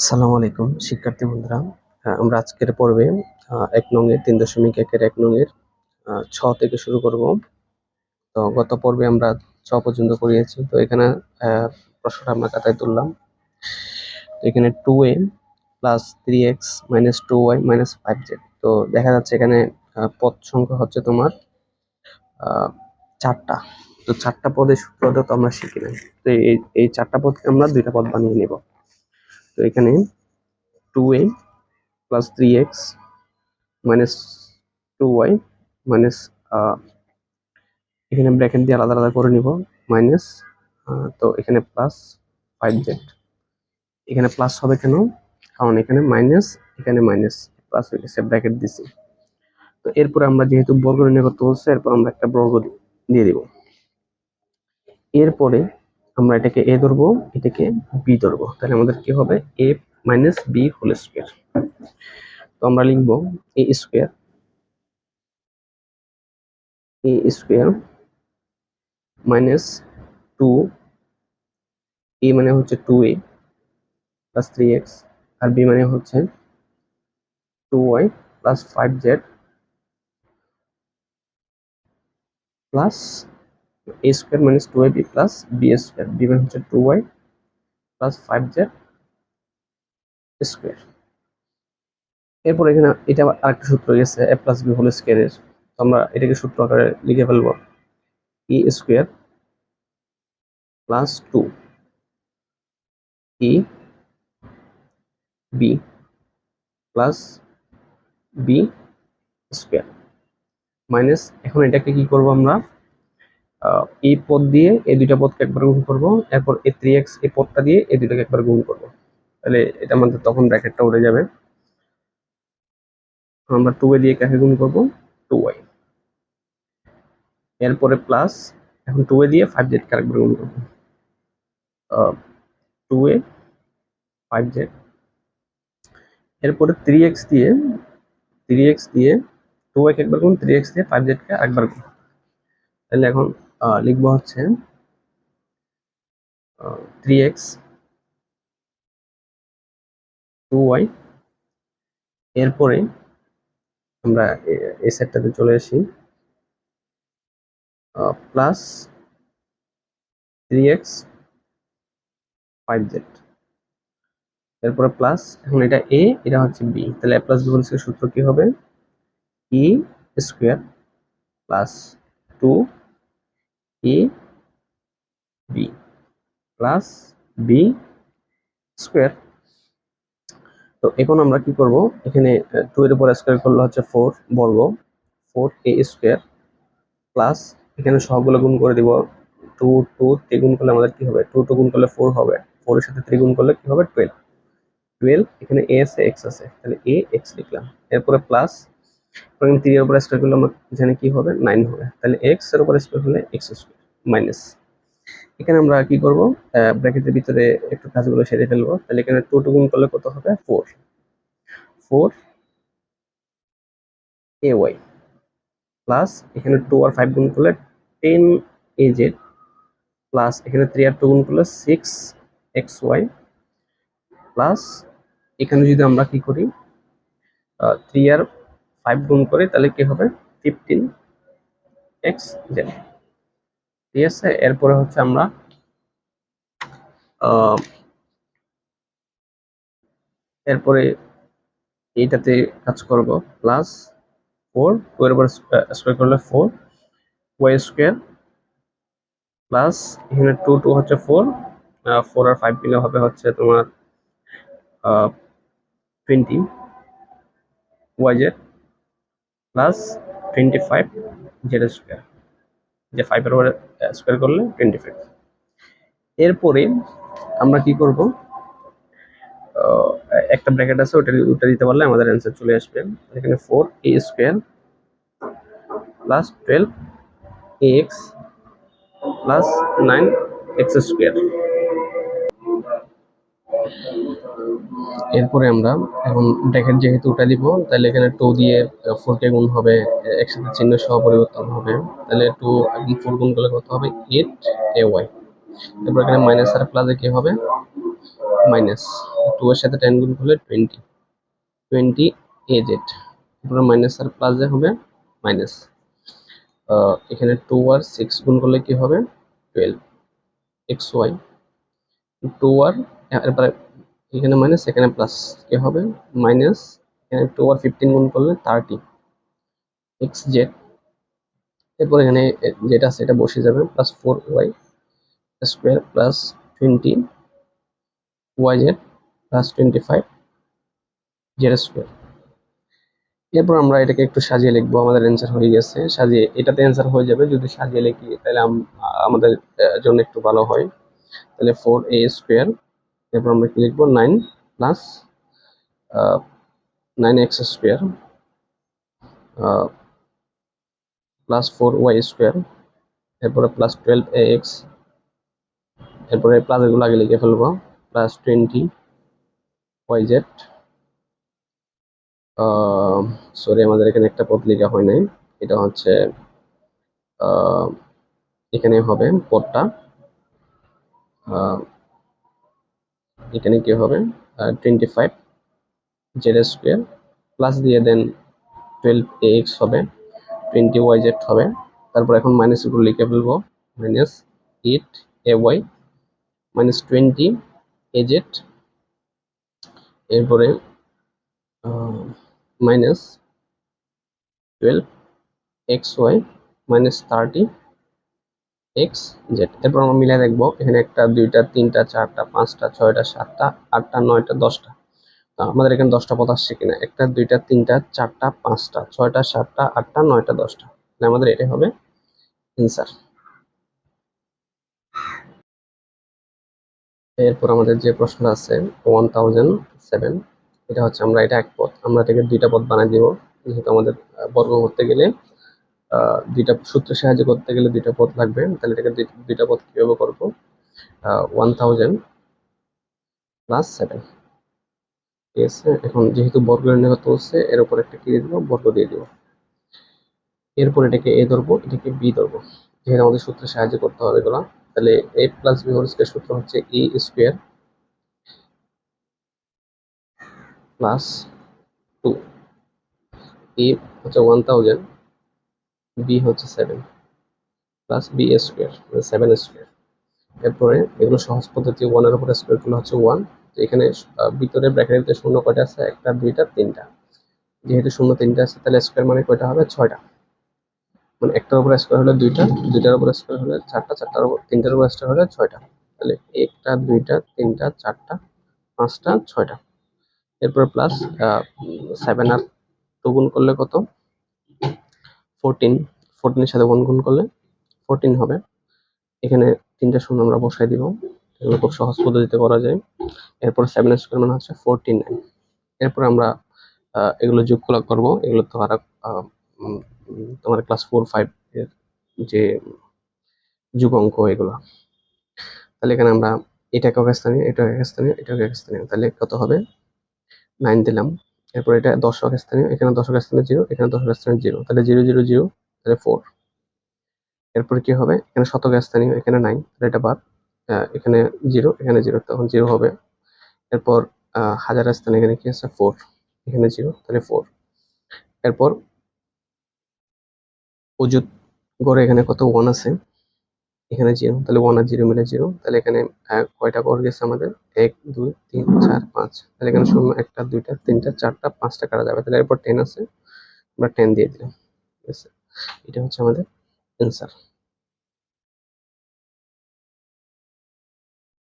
আসসালামু আলাইকুম শিক্ষার্থী বন্ধুরা। আমরা আজকের পর্বে এক নং এর তিন দশমিক একের এক নং এর আহ, ছ থেকে শুরু করব। তো গত পর্বে আমরা ছ পর্যন্ত করিয়েছি। তো এখানে প্রশ্নটা আমরা খাতায় তুললাম। এখানে two A plus three X minus two Y minus five Z তো দেখা যাচ্ছে এখানে পদ সংখ্যা হচ্ছে তোমার চারটা। তো চারটা পদের সূত্রটা তো আমরা শিখি নাই তো এই এই চারটা পদকে আমরা দুইটা পদ বানিয়ে নেব। তো এখানে two A plus three X minus two Y minus এখানে ব্র্যাকেট দিয়ে আলাদা আলাদা করে নিব মাইনাস তো এখানে প্লাস ফাইভ জেড এখানে প্লাস হবে কেন? কারণ এখানে মাইনাস এখানে মাইনাস প্লাস হয়ে গেছে ব্র্যাকেট দিছি। তো এরপরে আমরা যেহেতু বর্গ নির্ণয় করতে বলছে, এরপর আমরা একটা বর্গ দিয়ে দিব। এরপরে আমরা এটাকে এ ধরবো, এটাকে বি ধরবো। তাহলে আমাদের কি হবে? A minus B whole square তো আমরা লিখব A square A square minus two A মানে হচ্ছে two A plus three X R B মানে হচ্ছে two Y plus five Z plus A square minus two A B plus B square B মানে হচ্ছে two Y plus five Z square এরপর এখানে এটা আবার আরেকটা সূত্র গেছে এ প্লাস বি হোল স্কোয়ারের তো আমরা এটাকে সূত্র আকারে লিখে ফেলব। A square plus two A B plus B square minus এখন এটাকে কি করব আমরা? এই পদ দিয়ে এই দুইটা পদকে একবার গুণ করব, এরপর এ থ্রি এক্স এই পদটা দিয়ে এই দুইটাকে একবার গুণ করব। তাহলে এটা আমাদের তখন ব্র্যাকেটটা উঠে যাবে। আমরা টু এ দিয়ে কাকে গুণ করব? টু ওয়াই এরপরে প্লাস এখন টু এ দিয়ে ফাইভ জেড কে আরেকবার গুণ করব। টু এ ফাইভ জেড এরপরে থ্রি এক্স দিয়ে থ্রি এক্স দিয়ে টু একে একবার গুণ থ্রি এক্স দিয়ে ফাইভ জেডকে একবার গুণ। তাহলে এখন লিখব হচ্ছে থ্রি এক্স টু ওয়াই এরপরে আমরা এই সেটটাতে চলে আসি plus three X five Z এরপরে প্লাস এখন এটা এ এটা হচ্ছে বি তাহলে এ প্লাস বি হোল সূত্র কি হবে? A square plus two A B plus B square. তো এখন আমরা কি করব? এখানে টু এর উপর স্কোয়ার করলে হচ্ছে ফোর বর্গ। ফোর এ স্কোয়ার প্লাস এখানে সবগুলো গুণ করে দিব। টু টু থ্রি গুণ করলে আমাদের কি হবে? টু টু গুণ করলে ফোর হবে। ফোর এর সাথে থ্রি গুণ করলে কি হবে? টুয়েলভ টুয়েলভ এখানে এ আছে এক্স আছে। তাহলে এ এক্স লিখলাম। এরপরে প্লাস এখানে থ্রি এর উপর স্কোয়ার করলে আমরা জানি কি হবে? নাইন হবে। তাহলে এক্সের উপর স্কোয়ার হলে এক্স স্কোয়ার মাইনাস এখানে আমরা কি করব? ব্র্যাকেটের ভিতরে একটু কাজগুলো সেরে ফেলব। তাহলে এখানে টু টু গুণ করলে কত হবে? Four four A Y plus এখানে টু আর ফাইভ গুণ করলে টেন এ জেড প্লাস এখানে থ্রি আর টু গুণ করলে সিক্স এক্স ওয়াই প্লাস এখানে যদি আমরা কি করি? থ্রি আর ফাইভ গুণ করি, তাহলে কি হবে? ফিফটিন এক্স জেড ঠিক আছে? এরপরে হচ্ছে আমরা এরপরে এইটাতে কাজ করব প্লাস ফোর এর উপর স্কোয়ার করলে ফোর ওয়াই স্কোয়ার প্লাস এখানে টু টু হচ্ছে ফোর ফোর আর ফাইভ মিলে হবে হচ্ছে তোমার twenty Y Z plus twenty five Z square যে ফাইভের উপরে স্কোয়ার করলে টোয়েন্টি ফাইভ এরপরে আমরা কি করব? একটা ব্র্যাকেট আছে, ওটা ওটা দিতে পারলে আমাদের অ্যান্সার চলে আসবে। এখানে four A square plus twelve A X plus nine X square এরপরে আমরা এখন ব্র্যাকেট যেহেতু ওটা দিব, তাহলে এখানে টু দিয়ে ফোর কে গুণ হবে, একসাথে চিহ্ন সহ পরিবর্তন হবে। তাহলে টু এবং ফোর গুণ করলে কত হবে? এইট এ ওয়াই এরপর এখানে মাইনাস আর প্লাসে কি হবে? মাইনাস টু এর সাথে টেন গুণ করলে টোয়েন্টি টোয়েন্টি এ জেড তারপরে মাইনাস আর প্লাস হবে মাইনাস এখানে টু আর সিক্স গুণ করলে কি হবে? টুয়েলভ এক্স ওয়াই টু আর, এরপরে এখানে মাইনাস এখানে প্লাস কি হবে? মাইনাস এখানে টু আর ফিফটিন গুণ করলে থার্টি এক্স জেড এরপর এখানে যেটা আছে, এটা বসে যাবে plus four Y square plus twenty Y Z plus twenty five Z square এরপর আমরা এটাকে একটু সাজিয়ে লিখব, আমাদের অ্যান্সার হয়ে গেছে। সাজিয়ে, এটাতে অ্যান্সার হয়ে যাবে, যদি সাজিয়ে লিখি, তাহলে আমাদের জন্য একটু ভালো হয়। তাহলে ফোর এ স্কোয়ার এরপর আমরা কি লিখব? Nine plus nine X square plus four Y square এরপরে প্লাস টুয়েলভ এ এক্স এরপরে প্লাস এগুলো আগে লিখে ফেলব। Plus twenty Y Z sorry আমাদের এখানে একটা পদ লেখা হয় নাই। এটা হচ্ছে এখানে হবে পদটা। এখানে কি হবে? Twenty five Z square plus দিয়ে দেন টুয়েলভ এ এক্স হবে টোয়েন্টি ওয়াই জেড হবে। তারপর এখন মাইনাসগুলো লিখে ফেলব minus eight A Y minus twenty A Z এরপরে minus twelve X Y minus thirty X Z এরপর আমরা মিলাই দেখব, এখানে একটা, দুইটা, তিনটা, চারটা, পাঁচটা, ছয়টা, সাতটা, আটটা, নয়টা, দশটা। আমাদের এখানে দশটা পদ আসছে কিনা? একটা, দুইটা, তিনটা, চারটা, পাঁচটা, ছয়টা, সাতটা, আটটা, নয়টা, দশটা। আমাদের এটাই হবে অ্যান্সার এরপর আমাদের যে প্রশ্নটা আছে ওয়ান থাউজেন্ড সেভেন এটা হচ্ছে আমরা এটা এক পথ আমরা এটাকে দুইটা পথ বানাই দিব, যেহেতু আমাদের বর্গ করতে গেলে দুইটা সূত্রের সাহায্য করতে গেলে দুইটা পথ লাগবে। তাহলে এটাকে দুইটা পথ কীভাবে করব? ওয়ান থাউজেন্ড প্লাস সেভেন ঠিক আছে? এখন যেহেতু বর্গ নির্ণয় হচ্ছে, এর উপর একটা কি দিয়ে দিব? বর্গ দিয়ে দিব। এরপর এটাকে এ ধরবো, এটাকে বি ধরবো। যেহেতু আমাদের সূত্রের সাহায্য করতে হবে এগুলো, তাহলে A plus B whole square সূত্র হচ্ছে A square plus two A হচ্ছে ওয়ান থাউজেন্ড বি হচ্ছে seven plus B square seven square এরপরে এগুলো সহজ পদ্ধতি ওয়ানের উপরে স্কোয়ারগুলো হচ্ছে ওয়ান এখানে ভিতরে ব্র্যাকেটের শূন্য কয়টা আছে? একটা, দুইটা, তিনটা। যেহেতু শূন্য, তিনটা আছে, তাহলে স্কোয়ার মানে কয়টা হবে? ছয়টা। মানে একটার উপর স্কোয়ার হলে দুইটা, দুইটার উপর স্কোয়ার হলে চারটা, চারটার উপর, তিনটার উপর স্কোয়ার হলে ছয়টা। তাহলে একটা, দুইটা, তিনটা, চারটা, পাঁচটা, ছয়টা। এরপর প্লাস সেভেন আর টু গুণ করলে কত? ফোরটিন ফোরটিনের সাথে ওয়ান গুণ করলে ফোরটিন হবে। এখানে তিনটা শূন্য আমরা বসাই দিব। এগুলো খুব সহজ পদ্ধতিতে করা যায়। এরপর সেভেন স্কোয়ার মানে হচ্ছে ফোরটি নাইন এরপর আমরা এগুলো যোগ করব। এগুলো তো আর তোমার ক্লাস ফোর ফাইভ এর যে যুগ অঙ্ক এগুলো। তাহলে এখানে আমরা, এটা এক স্থানীয় এটা এক স্থানীয় এটাকে এক স্থানীয় তাহলে কত হবে? নাইন দিলাম। এরপর এটা দশক স্থানীয়, এখানে দশক স্থানীয় জিরো এখানে দশক স্থানীয় জিরো তাহলে জিরো জিরো জিরো তাহলে ফোর এরপর কি হবে? এখানে শতক স্থানীয়, এখানে নাইন তাহলে এটা বাদ। এখানে জিরো এখানে জিরো তখন জিরো হবে। এরপর হাজার স্থানে এখানে কি আছে? ফোর এখানে জিরো তাহলে ফোর এরপর অজুত গড়ে এখানে কত? ওয়ান আছে। এখানে জিরো, তাহলে ওয়ান আর জিরো মিলে জিরো, তাহলে এখানে কয়টা কর গেছে আমাদের? এক, দুই, তিন, চার, পাঁচ। তাহলে এখানে শূন্য, একটা, দুইটা, তিনটা, চারটা, পাঁচটা কাটা যাবে। তাহলে এরপর টেন আছে বা টেন দিয়ে দিলাম। এটা হচ্ছে আমাদের অ্যান্সার